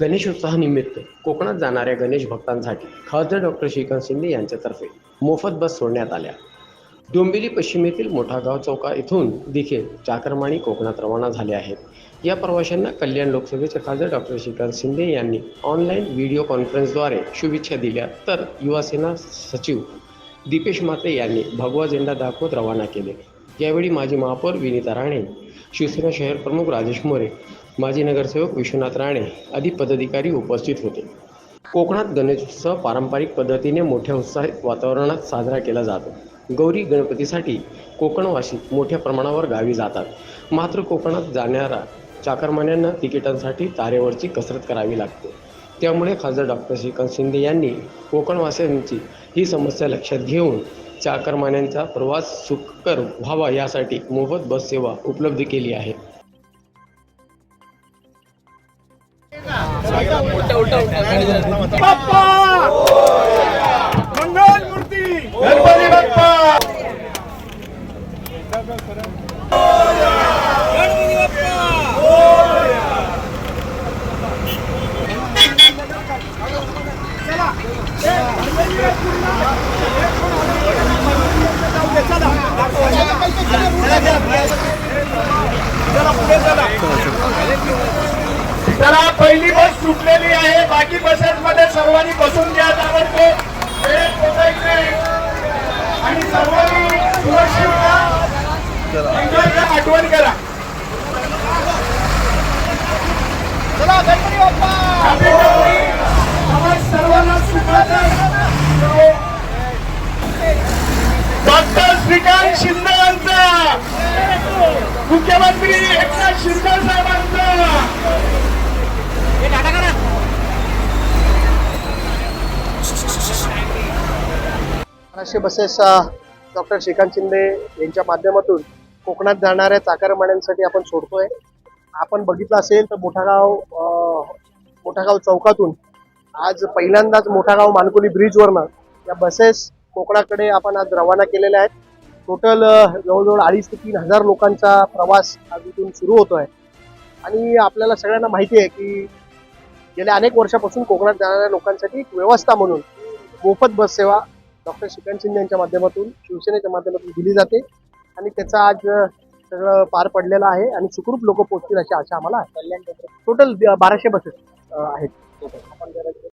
गणेशोत्सवानिमित्त कोकणात जाणाऱ्या गणेश भक्तांसाठी खासदार डॉक्टर श्रीकांत शिंदे यांच्यातर्फे मोफत बस सोडण्यात आल्या. डोंबिवली पश्चिमेतील मोठा गाव चौका इथून देखील चाकरमाणी कोकणात रवाना झाले आहेत. या प्रवाशांना कल्याण लोकसभेचे खासदार डॉक्टर श्रीकांत शिंदे यांनी ऑनलाईन व्हिडिओ कॉन्फरन्सद्वारे शुभेच्छा दिल्या. तर युवासेना सचिव दीपेश मात्रे यांनी भगवा झेंडा दाखवत रवाना केले. यावेळी माजी महापौर विनीता राणे शिवसेना शहर प्रमुख राजेश मोरे माजी नगरसेवक विश्वनाथ राणे आदी पदाधिकारी उपस्थित होते. कोकणात गणेशोत्सव पारंपरिक पद्धतीने मोठ्या उत्साहित वातावरणात साजरा केला जातो. गौरी गणपतीसाठी कोकणवासी मोठ्या प्रमाणावर गावी जातात. मात्र कोकणात जाणाऱ्या चाकरमान्यांना तिकिटांसाठी तारेवरची कसरत करावी लागते. त्यामुळे खासदार डॉक्टर श्रीकांत शिंदे यांनी कोकणवासियांची ही समस्या लक्षात घेऊन चाकरमान्यांचा प्रवास सुखकर व्हावा यासाठी मोफत बस सेवा उपलब्ध केली आहे. बाप्पा! मंगल मूर्ती! गणपती बाप्पा! चला पहिली सुटलेली आहे. बाकी बसेस मध्ये सर्वांनी बसून घ्या. वेळेत पोहोचायचे आणि सर्वांनी सुरक्षित आठवण करा. चला गणपती बाप्पा! सर्वांना सुखाचा डॉक्टर श्रीकांत शिंदे यांचा. मुख्यमंत्री एकनाथ शिंदे साहेबांचा. महाराष्ट्र बसेस डॉक्टर श्रीकांत शिंदे यांच्या माध्यमातून कोकणात जाणाऱ्या चाकरमान्यांसाठी आपण सोडतोय. आपण बघितलं असेल तर मोठागाव मोठागाव चौकातून आज पहिल्यांदाच मोठागाव मानकुली ब्रिजवरनं या बसेस कोकणाकडे आपण आज रवाना केलेल्या आहेत. टोटल जवळजवळ अडीच ते तीन हजार लोकांचा प्रवास आज इथून सुरू होतो आहे आणि आपल्याला सगळ्यांना माहिती आहे की गेल्या अनेक वर्षापासून कोकणात जाणाऱ्या लोकांसाठी एक व्यवस्था म्हणून मोफत बस सेवा डॉक्टर श्रीकांत शिंदे यांच्या माध्यमातून शिवसेनेच्या माध्यमातून दिली जाते. आणि त्याचं आज सगळं पार पडलेलं आहे आणि सुखरूप लोक पोहोचतील अशी आशा आम्हाला आहे. टोटल बाराशे बसेस आहेत.